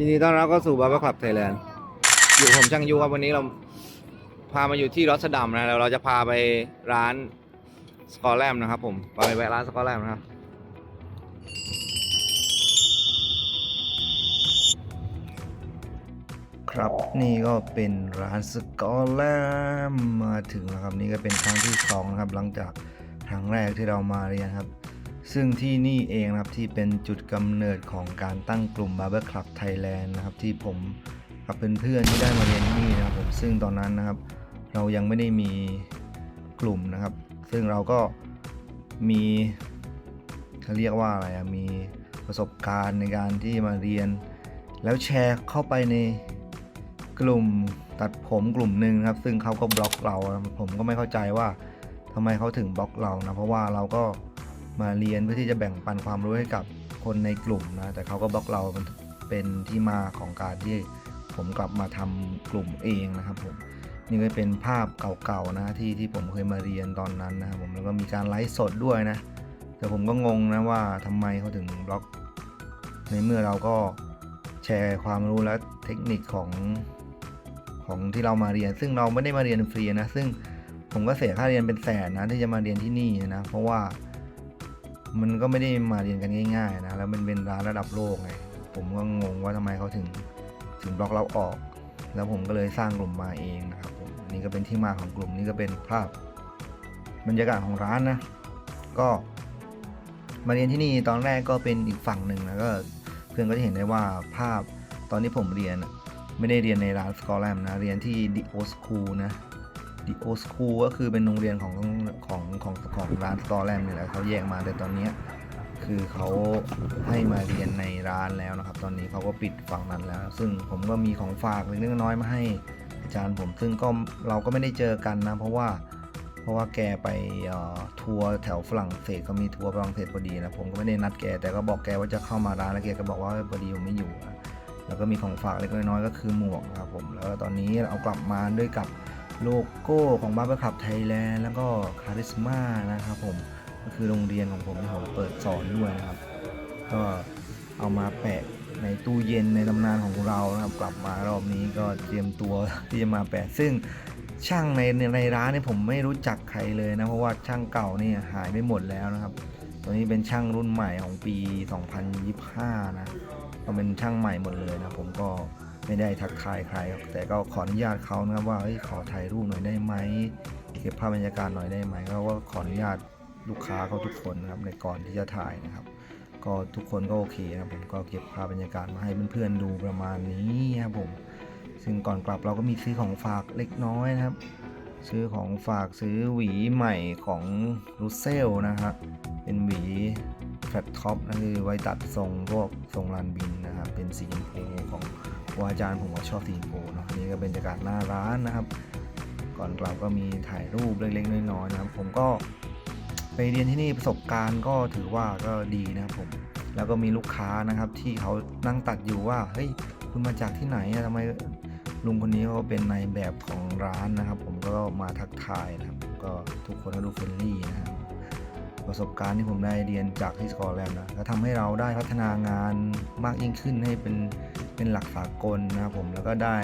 ยินดีต้อนรับเข้าสู่บาร์เบอร์คลับไทยแลนด์อยู่ผมช่างยูครับวันนี้เราพามาอยู่ที่รอสดัมนะแล้วเราจะพาไปร้านสกอร์แลมนะครับ ผมไปแวะร้านสกอร์แลมนะครับครับนี่ก็เป็นร้านสกอร์แลมมาถึงแล้วครับนี่ก็เป็นครั้งที่สองนะครับหลังจากครั้งแรกที่เรามาเรียนครับ ซึ่งที่นี่เองนะครับที่เป็นจุดกำเนิดของการตั้งกลุ่ม Barber Club Thailand นะครับที่ผมกับเพื่อนๆที่ได้มาเรียนที่นี่นะครับผมซึ่งตอนนั้นนะครับ เรายังไม่ได้มีกลุ่มนะครับ ซึ่งเราก็มีเขาเรียกว่าอะไรอะมีประสบการณ์ในการที่มาเรียน แล้วแชร์เข้าไปในกลุ่มตัดผมกลุ่มหนึ่งครับ ซึ่งเขาก็บล็อกเราผมก็ไม่เข้าใจว่าทำไมเขาถึงบล็อกเรานะเพราะว่าเราก็ มาเรียนเพื่อที่จะแบ่งปันความรู้ให้กับคนในกลุ่มนะแต่เขาก็บล็อกเรามันเป็นที่มาของการที่ผมกลับมาทำกลุ่มเองนะครับผมนี่ก็เป็นภาพเก่าๆนะที่ที่ผมเคยมาเรียนตอนนั้นนะครับผมแล้วก็มีการไลฟ์สดด้วยนะ แต่ผมก็งงนะว่าทำไมเขาถึงบล็อก ในเมื่อเราก็แชร์ความรู้และเทคนิคของของที่เรามาเรียน ซึ่งเราไม่ได้มาเรียนฟรีนะ ซึ่งผมก็เสียค่าเรียนเป็นแสนนะที่จะมาเรียนที่นี่นะ เพราะว่า มันก็ไม่ได้มาเรียนกันง่ายๆนะแล้วมันเป็นร้านระดับโลกไงผมก็งงว่าทำไมเขาถึงถึงบล็อกเราออก แล้วผมก็เลยสร้างกลุ่มมาเองนะครับผมนี่ก็เป็นที่มาของกลุ่มนี่ก็เป็นภาพบรรยากาศของร้านนะ ก็มาเรียนที่นี่ตอนแรกก็เป็นอีกฝั่งหนึ่งนะก็เพื่อนก็จะเห็นได้ว่าภาพตอนที่ผมเรียนไม่ได้เรียนในร้านสกอร์แลมนะ เรียนที่ดิโอสคูลนะ ดิโอสคูก็คือเป็นโรงเรียนของของของของร้านสกอแลมนี่แหละเขาแยกมาแต่ตอนเนี้ยคือเขาให้มาเรียนในร้านแล้วนะครับ ตอนนี้เขาก็ปิดฝั่งนั้นแล้ว ซึ่งผมก็มีของฝากเล็กน้อยมาให้อาจารย์ผมซึ่งก็เราก็ไม่ได้เจอกันนะ เพราะว่าเพราะว่าแกไปทัวร์แถวฝรั่งเศสก็มีทัวร์ฝรั่งเศสพอดีนะผมก็ไม่ได้นัดแกแต่ก็บอกแกว่าจะเข้ามาร้านแล้วแกก็บอกว่าพอดีผมไม่อยู่ แล้วก็มีของฝากเล็กน้อยก็คือหมวกนะครับผมแล้วก็ตอนนี้เอากลับมาด้วยกับ โลโก้ของบ้าร์เบอร์ขับไทยแลนด์แล้วก็คาริสมานะครับผมก็คือโรงเรียนของผมที่ผมเปิดสอนด้วยนะครับ ก็เอามาแปะในตู้เย็นในตำนานของเรานะครับ กลับมารอบนี้ก็เตรียมตัวที่จะมาแปะซึ่งช่างในในร้านเนี่ยผมไม่รู้จักใครเลยนะ เพราะว่าช่างเก่านี่หายไปหมดแล้วนะครับ ตัวนี้เป็นช่างรุ่นใหม่ของปี 2025 นะก็เป็นช่างใหม่หมดเลยนะผมก็ ไม่ได้ทักทายใครครับแต่ก็ขออนุญาตเขานะครับว่าขอถ่ายรูปหน่อยได้ไหมเก็บภาพบรรยากาศหน่อยได้ไหมเขาก็ขออนุญาตลูกค้าเขาทุกคนนะครับในก่อนที่จะถ่ายนะครับ ก็ทุกคนก็โอเคนะผมก็เก็บภาพบรรยากาศมาให้เพื่อนๆดูประมาณนี้ครับผม ซึ่งก่อนกลับเราก็มีซื้อของฝากเล็กน้อยนะครับ ซื้อของฝากซื้อหวีใหม่ของรูเซลนะครับเป็นหวีแฟลตท็อปนั่นคือไว้ตัดทรงพวกทรงลานบินนะครับเป็นสีชมพูของ ครูอาจารย์ผมก็ชอบสีชมพูเนาะนี่ก็เป็นบรรยากาศหน้าร้านนะครับ ก่อนกลับก็มีถ่ายรูปเล็กๆน้อยๆนะครับ ผมก็ไปเรียนที่นี่ประสบการณ์ก็ถือว่าก็ดีนะครับผมแล้วก็มีลูกค้านะครับที่เขานั่งตัดอยู่ว่าเฮ้ยคุณมาจากที่ไหนทำไมลุงคนนี้เขาเป็นในแบบของร้านนะครับ ผมก็มาทักทายนะครับ ก็ทุกคนก็ดูเฟรนลี่นะครับ ประสบการณ์ที่ผมได้เรียนจากที่สกอร์แลนด์นะก็ทำให้เราได้พัฒนางานมากยิ่งขึ้นให้เป็นเป็นหลักสากลนะครับผมแล้วก็ได้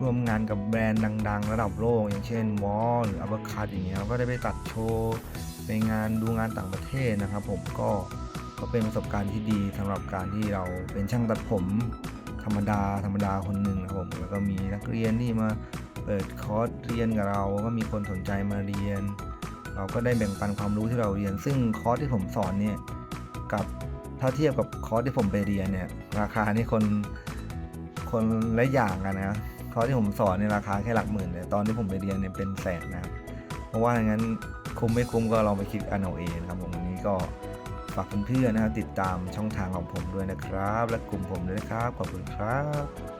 ร่วมงานกับแบรนด์ดัง ๆ ระดับโลก อย่างเช่นวอลหรืออัปคัตอย่างเงี้ยเราก็ได้ไปตัดโชว์ไปงานดูงานต่างประเทศนะครับ ผมก็ก็เป็นประสบการณ์ที่ดีสำหรับการที่เราเป็นช่างตัดผมธรรมดาธรรมดาคนหนึ่งครับผมแล้วก็มีนักเรียนที่มาเปิดคอร์สเรียนกับเรา ก็มีคนสนใจมาเรียน เราก็ได้แบ่งปันความรู้ที่เราเรียน ซึ่งคอร์สที่ผมสอนเนี่ยกับถ้าเทียบกับคอร์สที่ผมไปเรียนเนี่ยราคานี่คนคนละอย่างกันนะคอร์สที่ผมสอนเนี่ยราคาแค่หลักหมื่นแต่ตอนที่ผมไปเรียนเนี่ยเป็นแสนนะครับเพราะว่าอย่างนั้นคุ้มไม่คุ้มก็ลองไปคิดกันเอาเองครับผมวันนี้ก็ฝากเพื่อนๆนะครับติดตามช่องทางของผมด้วยนะครับ และกลุ่มผมด้วยนะครับขอบคุณครับ